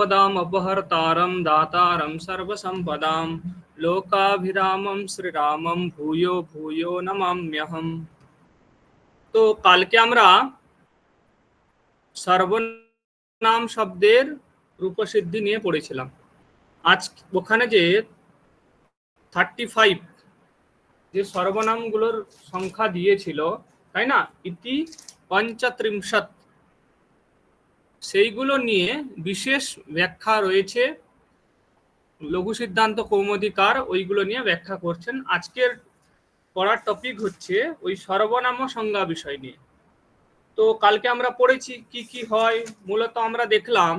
पदाम् अपहर्तारं दातारं सर्वसम्पदां লোকাভিরামম শ্রীরামম ভূয়ো ভূয়ো নমাম্যহম তো কালকে আমরা সর্বনাম শব্দের রূপসিদ্ধি নিয়ে পড়েছিলাম আজ ওখানে যে থার্টি ফাইভ যে সর্বনামগুলোর সংখ্যা দিয়েছিল তাই না ইতি পঞ্চত্রিংশত সেইগুলো নিয়ে বিশেষ ব্যাখ্যা রয়েছে। লঘু সিদ্ধান্ত কৌমদিকার ওইগুলো নিয়ে ব্যাখ্যা করছেন। আজকের পড়ার টপিক হচ্ছে ওই সর্বনাম সংজ্ঞা বিষয় নিয়ে। তো কালকে আমরা পড়েছি কি কি হয়, মূলত আমরা দেখলাম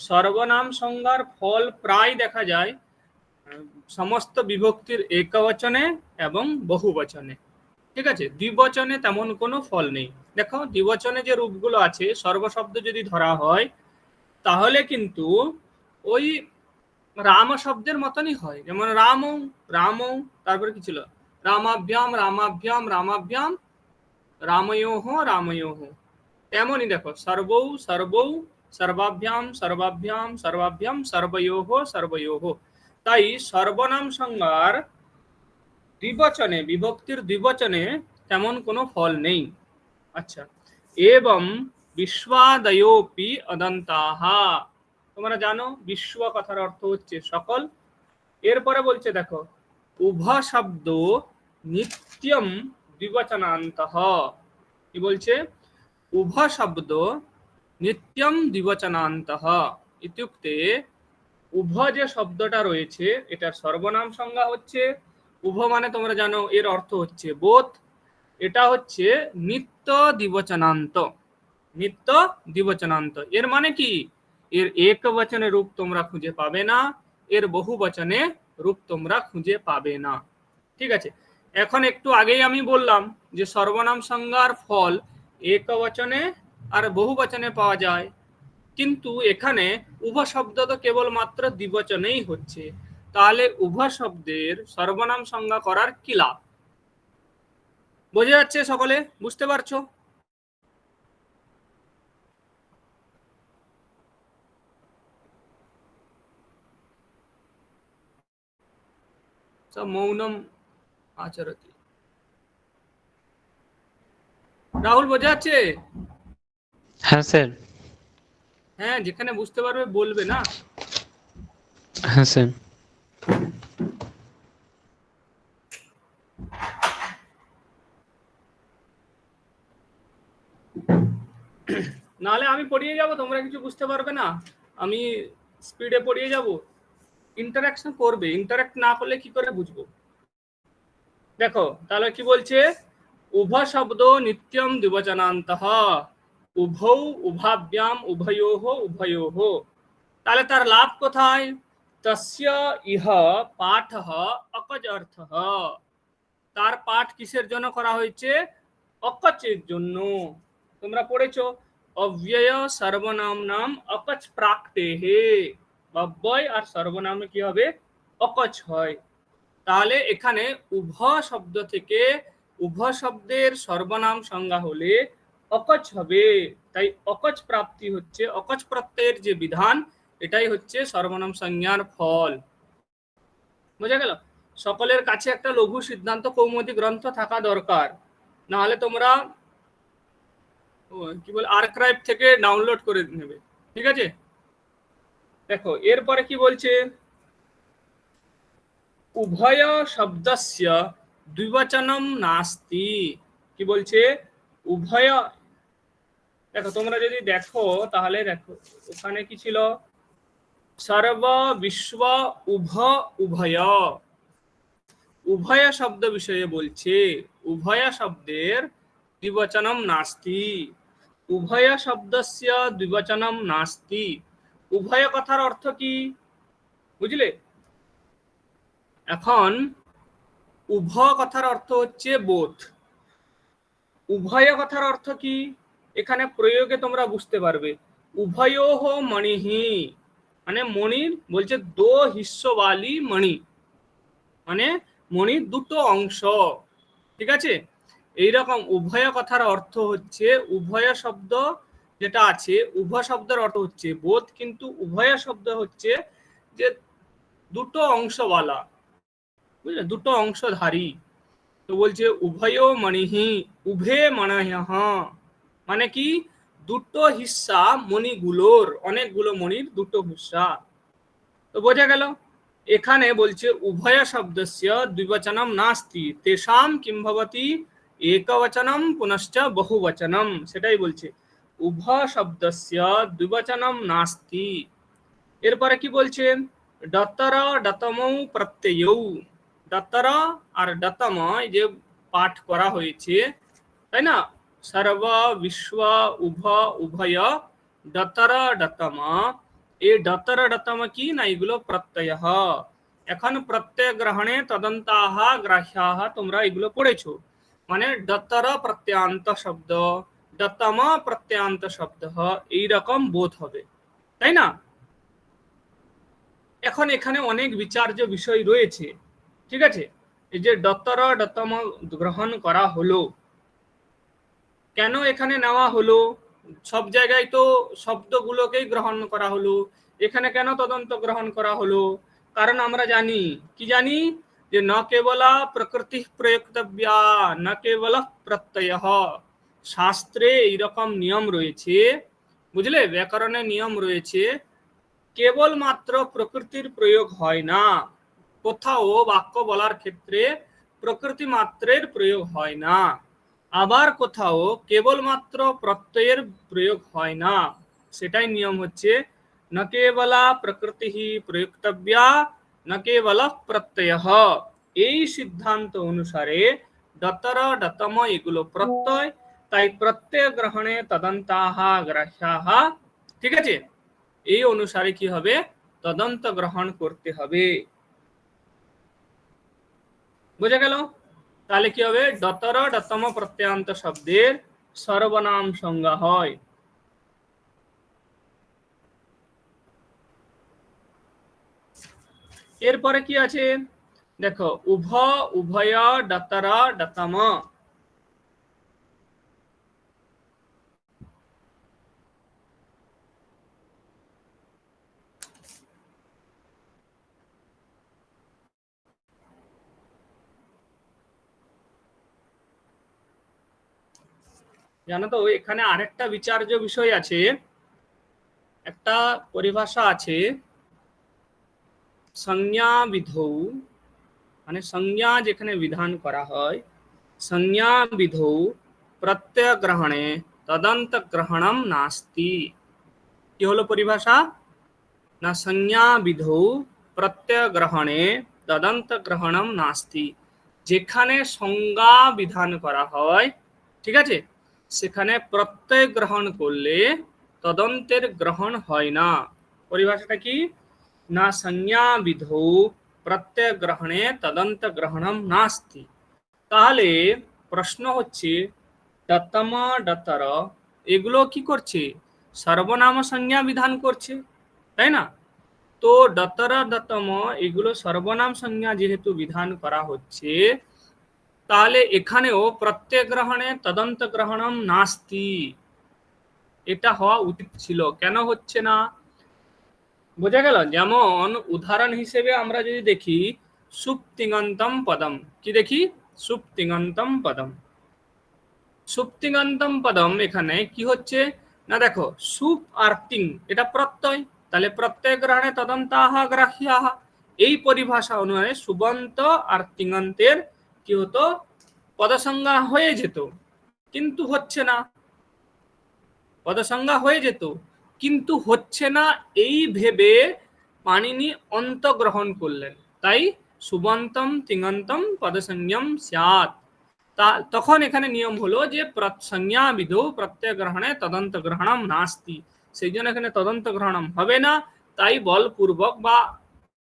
সর্বনাম সংজ্ঞার ফল প্রায় দেখা যায় সমস্ত বিভক্তির একবচনে এবং বহুবচনে। ঠিক আছে? দ্বিবচনে তেমন কোনো ফল নেই। দেখো, দ্বিবচনে যে রূপগুলো আছে, সর্বশব্দ যদি ধরা হয়, তাহলে কিন্তু ওই রাম শব্দের মতনই হয়। যেমন রাম রাম তারপরে কি ছিল? রামাভ্যাম রামাভ্যাম রামাভ্যাম, রাময়োহ রাময়োহ। তেমনই দেখো, সর্বৌ সর্বৌ, সর্বাভ্যাম সর্বাভ্যাম সর্বাভ্যাম, সর্বয়োহ সর্বয়োহ। তাই সর্বনাম সংজ্ঞার দ্বিবচনে, বিভক্তির দ্বিবচনে তেমন কোনো ফল নেই। আচ্ছা। এবং বিশ্বাদয়োপি অদন্তাহা। তোমরা জানো বিশ্ব কথার অর্থ হচ্ছে সকল। এরপরে বলছে, দেখো, উভ শব্দ নিত্যম দ্বিবচনান্ত কি বলছে? উভ শব্দ নিত্যম দ্বিবচনান্ত ইত্যুক্তে উভ যে শব্দটা রয়েছে, এটার সর্বনাম সংজ্ঞা হচ্ছে উভ মানে তোমরা জানো এর অর্থ হচ্ছে বোধ। এটা হচ্ছে নিত্য দিবচনান্ত। নিত্য দিবচনান্ত। এর মানে কি? এর এক বচনে রূপ তোমরা খুঁজে পাবে না, এর বহু বচনে রূপ তোমরা খুঁজে পাবে না। ঠিক আছে? এখন একটু আগেই আমি বললাম যে সর্বনাম সংজ্ঞার ফল এক বচনে আর বহু বচনে পাওয়া যায়। কিন্তু এখানে উভ শব্দ তো কেবলমাত্র দ্বিবচনেই হচ্ছে। তাহলে উভয় শব্দের সর্বনাম সংজ্ঞা করার কি লাভ? বোঝা যাচ্ছে সকলে? বুঝতে পারছ? মৌনম আচরতি। রাহুল বোঝা যাচ্ছে? হ্যাঁ স্যার। হ্যাঁ যেখানে বুঝতে পারবে বলবে না? হ্যাঁ স্যার। নাহলে আমি পড়িয়ে যাব, তোমরা কিছু বুঝতে পারবে না। আমি স্পিডে পড়িয়ে যাব। ইন্টারাকশন করবে ইন্টারাক্ট না করলে কি করে বুঝব? দেখো, তাহলে কি বলছে? উভ শব্দ নিত্যম দ্বিবচনান্ত। উভৌ উভাভ্যাম উভয়োহ উভয়োহ তাহলে তার লাভ কোথায়? তস্য ইহ পাঠ অকজ অর্থ তার পাঠ কিসের জন্য করা হয়েছে অকচের জন্য তোমরা পড়েছো অব্যয় সর্বনাম নাম অকচ প্রাক্তে হে অব্যয় আর সর্বনামে কি হবে অকচ হয় তাহলে এখানে উভ শব্দ থেকে উভ শব্দের সর্বনাম সংজ্ঞা হলে অকচ হবে তাই অকচ প্রাপ্তি হচ্ছে অকচ প্রত্যয়ের যে বিধান এটাই হচ্ছে সর্বনাম সংজ্ঞার ফল। বোঝা গেল? সকলের কাছে একটা লঘু সিদ্ধান্ত কৌমুদী গ্রন্থ থাকা দরকার। নাহলে তোমরা কি বল আর্কাইভ থেকে ডাউনলোড করে নেবে। ঠিক আছে? দেখো, এরপরে কি বলছে? উভয় শব্দস্য দ্বিবচনম নাস্তি। কি বলছে? উভয়, দেখো, তোমরা যদি দেখো, তাহলে দেখো, ওখানে কি ছিল? সর্ব বিশ্ব উভ উভয়। উভয় শব্দ বিষয়ে বলছে, উভয় শব্দের দ্বিবচনম নাস্তি। উভয় শব্দস্য দ্বিবচনম নাস্তি। উভয় কথার অর্থ কি? বুঝলে? এখন উভ কথার অর্থ হচ্ছে বোধ। উভয় কথার অর্থ কি? এখানে প্রয়োগে তোমরা বুঝতে পারবে। উভয় মণিহি মানে মণির বলছে দো হিস্যবালি মণি। মানে মণির দুটো অংশ। ঠিক আছে? এইরকম উভয় কথার অর্থ হচ্ছে, উভয় শব্দ যেটা আছে, উভয় শব্দের অর্থ হচ্ছে বোধ, কিন্তু উভয় শব্দ হচ্ছে যে দুটো অংশওয়ালা। বুঝলে? দুটো অংশধারী। তো বলছে, উভয় মণিহি উভে মণহ মানে কি? দুটো হিস্সা মণিগুলোর, অনেকগুলো মণির দুটো হিস্সা তো বোঝা গেল? এখানে বলছে, উভয় শব্দস্য দ্বিবচনম নাস্তি, তেষাম কিম ভবতি, একবচনম পুনশ্চ বহুবচনম, সেটাই বলছে। উভয় শব্দস্য দ্বিবচনম নাস্তি। এরপরে কি বলছে? ডতর ডতমৌ প্রত্যয়ৌ। ডতর আর ডতম যে পাঠ করা হয়েছে, তাই না? সর্ব বিশ্ব উভ উভয় ডতর ডতম এই ডতর ডতম কি না এগুলো প্রত্যয় এখন প্রত্যয় গ্রহণে তদন্তাহ গ্রাহ্যাহ তোমরা এগুলো পড়েছো মানে ডতর প্রত্যয়ান্ত শব্দ ডতম প্রত্যয়ান্ত শব্দ এইরকম বোধ হবে তাই না এখন এখানে অনেক বিচার্য বিষয় রয়েছে ঠিক আছে এই যে ডতর ডতম গ্রহণ করা হলো কেন এখানে নেওয়া হলো? সব জায়গায় তো শব্দগুলোকেই গ্রহণ করা হলো। এখানে কেন তদন্ত গ্রহণ করা হলো? কারণ আমরা জানি, কি জানি? যে ন কেবলা প্রকৃতি প্রয়োক্তব্যা, ন কেবল প্রত্যয়। শাস্ত্রে এইরকম নিয়ম রয়েছে। বুঝলে? ব্যাকরণে নিয়ম রয়েছে। কেবলমাত্র প্রকৃতির প্রয়োগ হয় না। কোথাও বাক্য বলার ক্ষেত্রে প্রকৃতি মাত্রের প্রয়োগ হয় না। আবার কোথাও কেবলমাত্র প্রত্যয়ের প্রয়োগ হয় না। সেটাই নিয়ম হচ্ছে, না কেবলা প্রকৃতি প্রয়োক্তব্যা, ন কেবল প্রত্যয়। এই সিদ্ধান্ত অনুসারে ডতর, ডতম এগুলো প্রত্যয়, তাই প্রত্যয় গ্রহণে তদন্তাহ গ্রাহ্যাহ ঠিক আছে? এই অনুসারে কি হবে? তদন্ত গ্রহণ করতে হবে। বুঝে গেল? তাহলে কি হবে? ডতর ডতম প্রত্যয়ান্ত শব্দের সর্বনাম সংজ্ঞা হয়। এরপরে কি আছে? দেখো, উভ, উভয়, ডতর, ডতম। জানো তো, এখানে আরেকটা বিচার্য বিষয় আছে। একটা পরিভাষা আছে, সংজ্ঞা বিধৌ। মানে সংজ্ঞা যেখানে বিধান করা হয়, সংজ্ঞা বিধৌ প্রত্যয় গ্রহণে তদন্ত গ্রহণম নাস্তি। কি হলো পরিভাষা? না সংজ্ঞা বিধৌ প্রত্যয় গ্রহণে তদন্ত গ্রহণম নাস্তি। যেখানে সংজ্ঞা বিধান করা হয়, ঠিক আছে? সেখানে প্রত্যয় গ্রহণ করলে তদন্তের গ্রহণ হয় না। পরিভাষাটা কি? না সংজ্ঞা বিধৌ প্রত্যয় গ্রহণে তদন্ত গ্রহণম নাস্তি। তাহলে প্রশ্ন হচ্ছে ডতম ডতর এগুলো কি করছে? সর্বনাম সংজ্ঞা বিধান করছে, তাই না? তো ডতর ডতম এগুলো সর্বনাম সংজ্ঞা যেহেতু বিধান করা হচ্ছে তাহলে এখানেও প্রত্যেক গ্রহণে তদন্ত গ্রহণম নাস্তি। এটা হওয়া উচিত ছিল। কেন হচ্ছে না? বোঝা গেল? যেমন উদাহরণ হিসেবে আমরা যদি দেখি, সুপ্তিগন্তম পদম। কি দেখি? সুপ্তিগন্তম পদম। সুপ্তিগন্তম পদম এখানে কি হচ্ছে? না দেখো, সুপ আর তিং, এটা প্রত্যয়। তাহলে প্রত্যয় গ্রহণে তদন্তাহা গ্রাহ্যাহা। এই পরিভাষা অনুযায়ী সুবন্ত আর তিঙন্তের কি হতো? পদসংজ্ঞা হয়ে যেত, কিন্তু হচ্ছে না। পদসংজ্ঞা হয়ে যেত, কিন্তু হচ্ছে না এই ভেবে পাণিনি অন্ত গ্রহণ করলেন। তাই সুবন্তম তিঙন্তম পদসংজ্ঞম স্যাত তা তখন এখানে নিয়ম হলো যে সংজ্ঞা বিধৌ প্রত্যয় গ্রহণে তদন্ত গ্রহণম নাস্তি। সেই জন্য এখানে তদন্ত গ্রহণম হবে না, তাই বলপূর্বক বা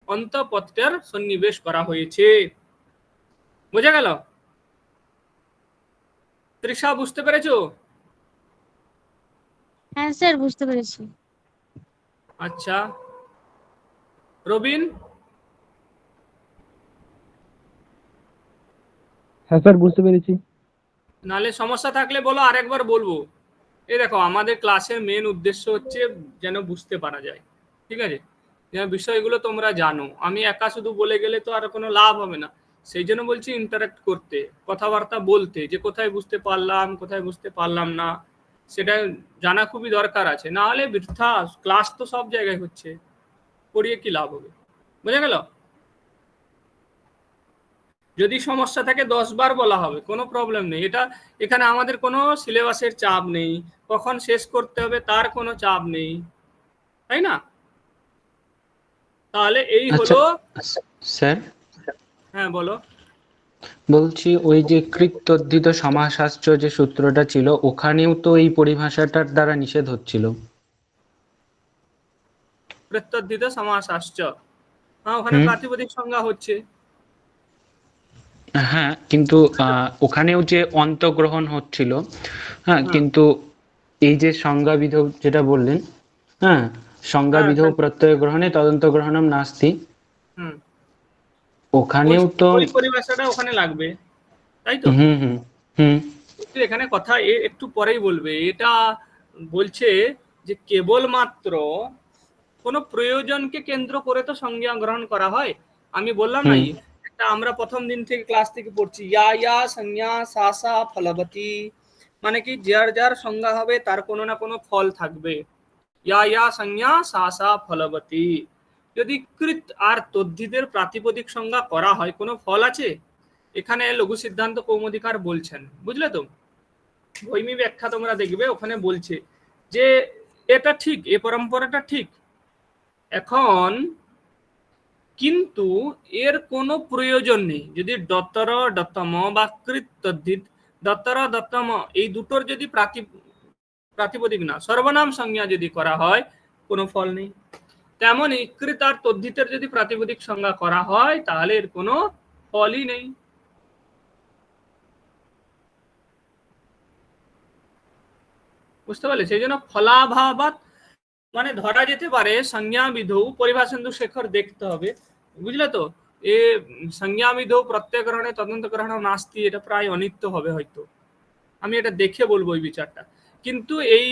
অন্তপত্রের সন্নিবেশ করা হয়েছে। বোঝা গেল? তৃষা বুঝতে পেরেছ? হ্যাঁ স্যার বুঝতে পেরেছি। আচ্ছা। রবিন? হ্যাঁ স্যার বুঝতে পেরেছি। নালে সমস্যা থাকলে বলো আরেকবার বলব। এই দেখো আমাদের ক্লাসের মেন উদ্দেশ্য হচ্ছে যেন বুঝতে পারা যায়। ঠিক আছে? যেন বিষয়গুলো তোমরা জানো। আমি একা শুধু বলে গেলে তো আর কোনো লাভ হবে না। সেই জন্য বলছি ইন্টারাক্ট করতে কথাবার্তা বলতে যে কোথায় বুঝতে পারলাম কোথায় বুঝতে পারলাম না সেটা জানা খুবই দরকার আছে। না হলে বৃথা ক্লাস তো সব জায়গায় হচ্ছে পড়িয়ে কি লাভ হবে? বুঝা গেল? যদি সমস্যা থাকে দশ বার বলা হবে কোনো প্রবলেম নেই। এটা এখানে আমাদের কোনো সিলেবাসের চাপ নেই কখন শেষ করতে হবে তার কোনো চাপ নেই তাই না? তাহলে এই আচ্ছা। হলো স্যার? হ্যাঁ বলো। বলছি ওই যে কৃত্তদ্ধিত সমাসাস্ত্র যে সূত্রটা ছিল ওখানেও তো এই পরিভাষাটার দ্বারা নিষেধ হচ্ছিল। প্রত্যুদ্ধিত সমাস আসছে হ্যাঁ ওখানে প্রাতিপদিক সংজ্ঞা হচ্ছে। হ্যাঁ কিন্তু ওখানেও যে অন্তগ্রহণ হচ্ছিল হ্যাঁ হ্যাঁ। কিন্তু এই যে সংজ্ঞাবিধ যেটা বললেন হ্যাঁ সংজ্ঞাবিধ হ্যাঁ। প্রত্যয় গ্রহণে তদন্ত গ্রহণম নাস্তি। হুম। ওখানেও তো পরিভাষাটা ওখানে লাগবে তাই তো? হুম হুম হুম। এখানে কথা একটু পরেই বলবে এটা বলছে যে কেবলমাত্র কোনো প্রয়োজনকে কেন্দ্র করে তো সংজ্ঞা গ্রহণ করা হয়। আমি বললাম না। একটা আমরা প্রথম দিন থেকে ক্লাস থেকে পড়ছি ইয়া ইয়া সংজ্ঞা সাসা ফলবতী মানে কি যার যার সংজ্ঞা হবে তার কোনো না কোনো ফল থাকবে। ইয়া ইয়া সংজ্ঞা সাসা ফলবতী যদি কৃত আর তদ্ধিদের প্রাতিপদিক সংজ্ঞা করা হয়, কোনো ফল আছে? এখানে লঘু সিদ্ধান্ত কৌমুদিকার বলছেন। বুঝলে তো? ভৈমী ব্যাখ্যা তোমরা দেখবে, ওখানে বলছে যে এটা ঠিক, এ পরম্পরাটা ঠিক। এখন কিন্তু এর কোনো প্রয়োজন নেই। যদি দত্তর, দত্তম বা কৃত তদ্ধিত, দত্তর, দত্তম এই দুটোর যদি প্রাতি, প্রাতিপদিক না, সর্বনাম সংজ্ঞা যদি করা হয়, কোনো ফল নেই। তেমনই কৃত আর তদ্ধিতের যদি প্রাতিপদিক সংজ্ঞা করা হয়, তাহলে এর কোনো ফলই নেই। বুঝতে পারলে? সেই জন্য ফলাভাবাত মানে ধরা যেতে পারে সংজ্ঞা বিধৌ পরিভাষেন্দু শেখর দেখতে হবে। বুঝলে তো? এ সংজ্ঞা বিধৌ প্রত্যেক গ্রহণে তদন্ত গ্রহণ নাস্তি, এটা প্রায় অনিত্য হবে হয়তো। আমি এটা দেখে বলব এই বিচারটা। কিন্তু এই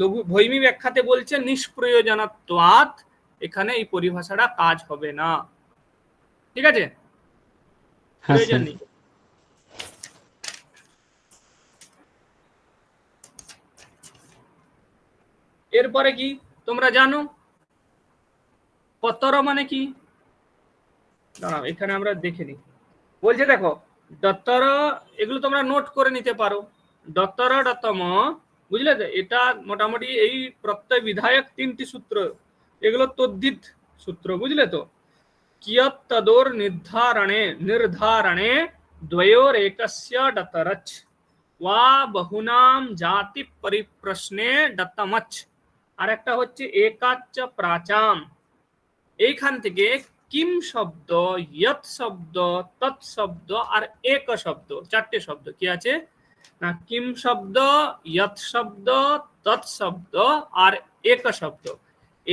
লঘু ভৈমী ব্যাখ্যাতে বলছে, নিষ্প্রয়োজনত্বাৎ এখানে এই পরিভাষাটা কাজ হবে না। ঠিক আছে? হ্যাঁ প্রয়োজন নেই। এরপরে কি? তোমরা জানো? কতর মানে কি? দাঁড়াও এখানে আমরা দেখে নিই। বলছে দেখো দত্তর এগুলো তোমরা নোট করে নিতে পারো। দত্তর দত্তম বুঝলে? তো এটা মোটামুটি এই প্রত্যয় বিধায়ক তিনটি সূত্র। এগুলো তদ্দিত সূত্র, বুঝলে তো? কিয়ত্তদোর নির্ধারণে নির্ধারণে দ্বয়োর একস্য ডতরচ ওয়া বহুনাম জাতি পরিপ্রশ্নে ডতমচ আর একটা হচ্ছে একাচ্চ প্রাচাম। এইখান থেকে কিম শব্দ ইয়ত শব্দ, তৎ শব্দ আর এক শব্দ, চারটে শব্দ কি আছে? না, কিম শব্দ ইয়ত শব্দ, তৎ শব্দ আর এক শব্দ।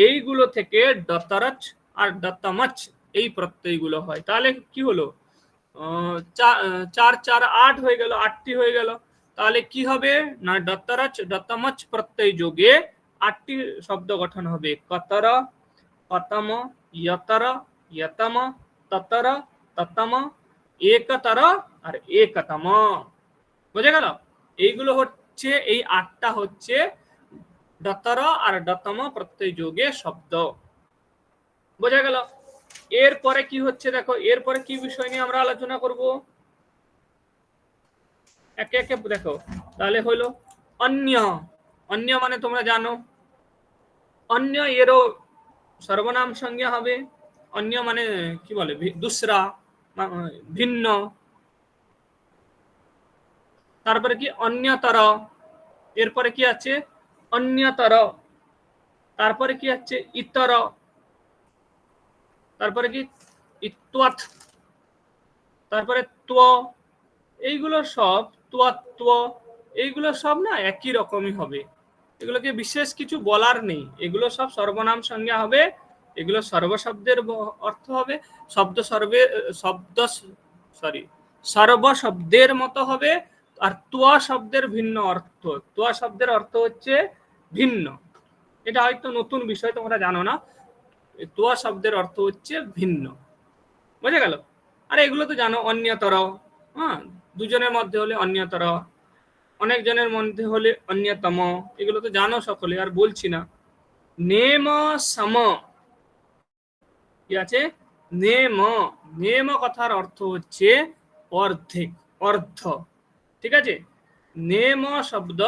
এইগুলো থেকে দতরচ আর দত্তমচ এই প্রত্যয়গুলো হয়। তাহলে কি হলো? চার চার, আট হয়ে গেল, আটটি হয়ে গেল। তাহলে কি হবে? না দত্তরচ দত্তমচ প্রত্যয় যোগে আটটি শব্দ গঠন হবে। কতর, কতম, ইয়তর, ইয়তম, ততর, ততম, একতর আর একতম। বুঝে গেল? এইগুলো হচ্ছে, এই আটটা হচ্ছে দতর আর দতম প্রত্যয় যোগে শব্দ। বোঝা গেল? এরপরে কি হচ্ছে দেখো, এরপরে কি বিষয় নিয়ে আমরা আলোচনা করব? একে একে দেখো, তাহলে হলো অন্য। অন্য মানে তোমরা জানো। অন্য এরও সর্বনাম সংজ্ঞা হবে। অন্য মানে কি বলে দুসরা ভিন্ন। তারপরে কি অন্যতর? এরপরে কি আছে? অন্যতর। তারপরে কি আছে ইতর। তারপরে কি? ইত্বাত তারপরে ত্ব। এইগুলো সব ত্বাত্ব এইগুলো সব না একই রকমই হবে। এগুলোকে বিশেষ কিছু বলার নেই। এগুলো সব সর্বনাম সংজ্ঞা হবে। এগুলো সর্বশব্দের অর্থ হবে। শব্দ সর্বে শব্দ সরি সর্ব শব্দের মতো হবে। আর তোয়া শব্দের ভিন্ন অর্থ। তোয়া শব্দের অর্থ হচ্ছে ভিন্ন। এটা হয়তো নতুন বিষয়, তোমরা জানো না। তোয়া শব্দের অর্থ হচ্ছে ভিন্ন। বুঝে গেল? আর এগুলো তো জানো, অন্যতর। হ্যাঁ? দুজনের মধ্যে হলে অন্যতর অনেক জনের মধ্যে হলে অন্যতম। এগুলো তো জানো সকলে, আর বলছি না। নেম সম। কি আছে? নেম। নেম কথার অর্থ হচ্ছে অর্ধেক, অর্ধ। ঠিক আছে? নেম শব্দ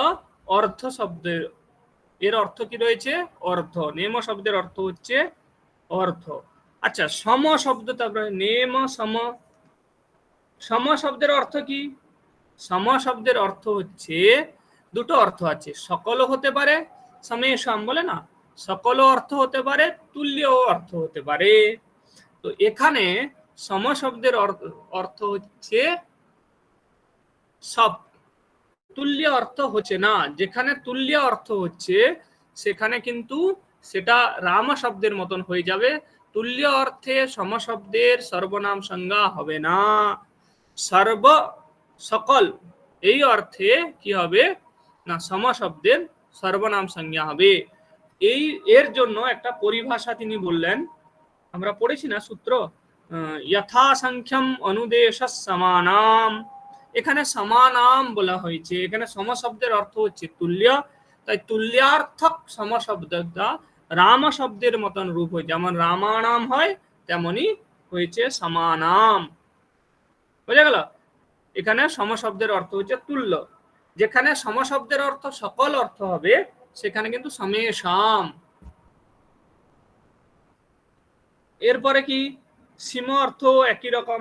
অর্ধ শব্দের এর অর্থ কি রয়েছে? অর্ধ। নেম শব্দের অর্থ হচ্ছে অর্ধ। আচ্ছা সম শব্দ তারপরে নেম সম। সম শব্দের অর্থ কি? সম শব্দের অর্থ হচ্ছে দুটো অর্থ আছে। সকলও হতে পারে সম বলে না। সকল অর্থ হতে পারে তুল্য অর্থ হতে পারে। তো এখানে সম শব্দের অর্থ- অর্থ হচ্ছে সব। তুল্য অর্থ হচ্ছে না। যেখানে তুল্য অর্থ হচ্ছে, সেখানে কিন্তু সেটা রাম শব্দের মতন হয়ে যাবে। তুল্য অর্থে সম শব্দের সর্বনাম সংজ্ঞা হবে না। সর্ব সকল, এই অর্থে কি হবে? না, সম শব্দের সর্বনাম সংজ্ঞা হবে। এই, এর জন্য একটা পরিভাষা তিনি বললেন। আমরা পড়েছি না সূত্র? যথাসংখ্যম অনুদেশ সমানাম। এখানে সমানাম বলা হয়েছে। এখানে সমশব্দের অর্থ হচ্ছে তুল্য। তাই তুল্যার্থক সম শব্দটা রাম শব্দের মতন রূপ হয়। যেমন রামানাম হয়, তেমনি হয়েছে সমানাম। বুঝা গেল? এখানে সমশব্দের অর্থ হচ্ছে তুল্য। যেখানে সমশব্দের অর্থ সকল অর্থ হবে, সেখানে কিন্তু সমেশাম। এরপরে কি? সীম অর্থ একই রকম।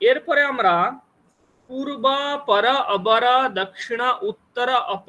এরপরে আমরা পূর্বা পর অবরা দক্ষিণ উত্তর অপ